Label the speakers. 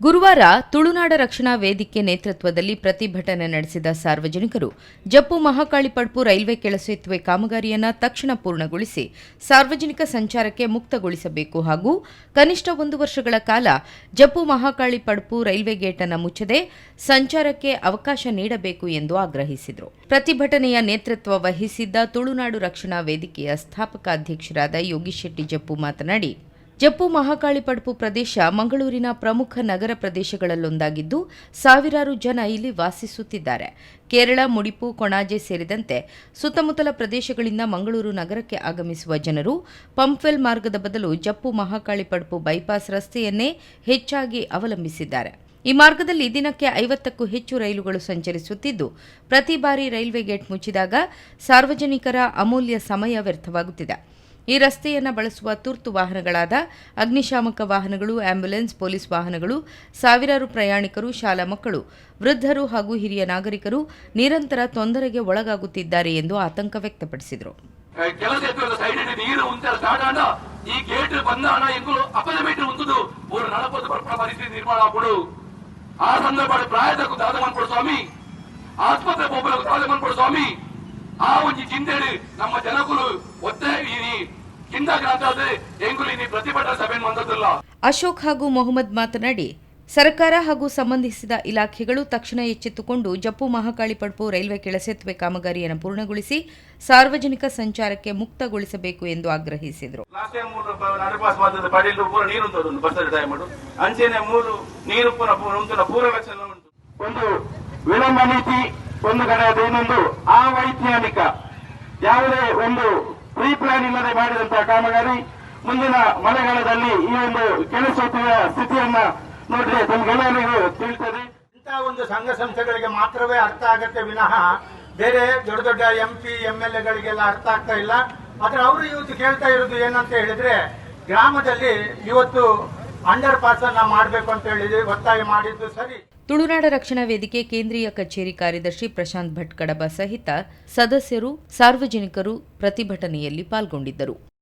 Speaker 1: ಗುರುವಾರ ತುಳುನಾಡ ರಕ್ಷಣಾ ವೇದಿಕೆ ನೇತೃತ್ವದಲ್ಲಿ ಪ್ರತಿಭಟನೆ ನಡೆಸಿದ ಸಾರ್ವಜನಿಕರು ಜಪ್ಪು ಮಹಾಕಾಳಿ ಪಡ್ಪು ರೈಲ್ವೆ ಕೆಳಸೇತುವೆ ಕಾಮಗಾರಿಯನ್ನು ತಕ್ಷಣ ಪೂರ್ಣಗೊಳಿಸಿ ಸಾರ್ವಜನಿಕ ಸಂಚಾರಕ್ಕೆ ಮುಕ್ತಗೊಳಿಸಬೇಕು ಹಾಗೂ ಕನಿಷ್ಠ ಒಂದು ವರ್ಷಗಳ ಕಾಲ ಜಪ್ಪು ಮಹಾಕಾಳಿ ಪಡ್ಪು ರೈಲ್ವೆ ಗೇಟನ್ನು ಮುಚ್ಚದೆ ಸಂಚಾರಕ್ಕೆ ಅವಕಾಶ ನೀಡಬೇಕು ಎಂದು ಆಗ್ರಹಿಸಿದರು. ಪ್ರತಿಭಟನೆಯ ನೇತೃತ್ವ ವಹಿಸಿದ್ದ ತುಳುನಾಡು ರಕ್ಷಣಾ ವೇದಿಕೆಯ ಸ್ಥಾಪಕ ಅಧ್ಯಕ್ಷರಾದ ಯೋಗೀಶ್ ಶೆಟ್ಟಿ ಜಪ್ಪು ಮಾತನಾಡಿ ಜಪ್ಪು ಮಹಾಕಾಳಿ ಪಡಪು ಪ್ರದೇಶ ಮಂಗಳೂರಿನ ಪ್ರಮುಖ ನಗರ ಪ್ರದೇಶಗಳಲ್ಲೊಂದಾಗಿದ್ದು, ಸಾವಿರಾರು ಜನ ಇಲ್ಲಿ ವಾಸಿಸುತ್ತಿದ್ದಾರೆ. ಕೇರಳ, ಮುಡಿಪು, ಕೊಣಾಜೆ ಸೇರಿದಂತೆ ಸುತ್ತಮುತ್ತಲ ಪ್ರದೇಶಗಳಿಂದ ಮಂಗಳೂರು ನಗರಕ್ಕೆ ಆಗಮಿಸುವ ಜನರು ಪಂಪ್ವೆಲ್ ಮಾರ್ಗದ ಬದಲು ಜಪ್ಪು ಮಹಾಕಾಳಿ ಪಡಪು ಬೈಪಾಸ್ ರಸ್ತೆಯನ್ನೇ ಹೆಚ್ಚಾಗಿ ಅವಲಂಬಿಸಿದ್ದಾರೆ. ಈ ಮಾರ್ಗದಲ್ಲಿ ದಿನಕ್ಕೆ ಐವತ್ತಕ್ಕೂ ಹೆಚ್ಚು ರೈಲುಗಳು ಸಂಚರಿಸುತ್ತಿದ್ದು, ಪ್ರತಿ ಬಾರಿ ರೈಲ್ವೆ ಗೇಟ್ ಮುಚ್ಚಿದಾಗ ಸಾರ್ವಜನಿಕರ ಅಮೂಲ್ಯ ಸಮಯ ವ್ಯರ್ಥವಾಗುತ್ತಿದೆ. ಈ ರಸ್ತೆಯನ್ನು ಬಳಸುವ ತುರ್ತು ವಾಹನಗಳಾದ ಅಗ್ನಿಶಾಮಕ ವಾಹನಗಳು, ಆಂಬ್ಯುಲೆನ್ಸ್, ಪೊಲೀಸ್ ವಾಹನಗಳು, ಸಾವಿರಾರು ಪ್ರಯಾಣಿಕರು, ಶಾಲಾ ಮಕ್ಕಳು, ವೃದ್ಧರು ಹಾಗೂ ಹಿರಿಯ ನಾಗರಿಕರು ನಿರಂತರ ತೊಂದರೆಗೆ ಒಳಗಾಗುತ್ತಿದ್ದಾರೆ ಎಂದು ಆತಂಕ ವ್ಯಕ್ತಪಡಿಸಿದರು.
Speaker 2: ಆಸ್ಪತ್ರೆ ದಾದ ಸ್ವಾಮಿ. ಆ ಒಂದು ಚಿಂತೆಡು ನಮ್ಮ ಜನಕುಲು ಒತ್ತೆ
Speaker 1: ಅಶೋಕ್ ಹಾಗೂ ಮೊಹಮ್ಮದ್ ಮಾತನಾಡಿ ಸರ್ಕಾರ ಹಾಗೂ ಸಂಬಂಧಿಸಿದ ಇಲಾಖೆಗಳು ತಕ್ಷಣ ಎಚ್ಚೆತ್ತುಕೊಂಡು ಜಪ್ಪು ಮಹಾಕಾಳಿ ಪಡ್ಪು ರೈಲ್ವೆ ಕೆಳಸೇತುವೆ ಕಾಮಗಾರಿಯನ್ನು ಪೂರ್ಣಗೊಳಿಸಿ ಸಾರ್ವಜನಿಕ ಸಂಚಾರಕ್ಕೆ ಮುಕ್ತಗೊಳಿಸಬೇಕು ಎಂದು ಆಗ್ರಹಿಸಿದರು.
Speaker 3: ಒಂದು
Speaker 4: ವಿಳಂಬ ನೀತಿ ಒಂದು ಕಡೆಯದು ಇನ್ನೊಂದು ಅವೈಜ್ಞಾನಿಕ ಯಾವುದೇ ಒಂದು ಪ್ಲಾನ್ ಇಲ್ಲದೆ ಮಾಡಿದಂತಹ ಕಾಮಗಾರಿ ಮುಂದಿನ ಮಳೆಗಾಲದಲ್ಲಿ ಈ ಒಂದು ಕೆಳಸೇತುವೆಯ ಸ್ಥಿತಿಯನ್ನ ನೋಡಿದ್ರೆ ತಮ್ಗೆಲ್ಲರಿಗೂ ತಿಳಿತದೆ.
Speaker 5: ಇಂತಹ ಒಂದು ಸಂಘ ಸಂಸ್ಥೆಗಳಿಗೆ ಮಾತ್ರವೇ ಅರ್ಥ ಆಗತ್ತೆ ವಿನಃ ಬೇರೆ ದೊಡ್ಡ ದೊಡ್ಡ ಎಂ ಪಿ ಎಂ ಎಲ್ ಎಗಳಿಗೆಲ್ಲ ಅರ್ಥ ಆಗ್ತಾ ಇಲ್ಲ. ಆದ್ರೆ ಅವರು ಇವತ್ತು ಕೇಳ್ತಾ ಇರೋದು ಏನಂತ ಹೇಳಿದ್ರೆ, ಗ್ರಾಮದಲ್ಲಿ ಇವತ್ತು ಅಂಡರ್ ಪಾಸ್ ಅನ್ನ ಮಾಡಬೇಕು ಅಂತ ಹೇಳಿದ್ರೆ ಒತ್ತಾಯ ಮಾಡಿದ್ದು ಸರಿ.
Speaker 1: ತುಳುನಾಡ ರಕ್ಷಣಾ ವೇದಿಕೆ ಕೇಂದ್ರೀಯ ಕಚೇರಿ ಕಾರ್ಯದರ್ಶಿ ಪ್ರಶಾಂತ್ ಭಟ್ ಕಡಬ ಸಹಿತ ಸದಸ್ಯರು ಸಾರ್ವಜನಿಕರು ಪ್ರತಿಭಟನೆಯಲ್ಲಿ ಪಾಲ್ಗೊಂಡಿದ್ದರು.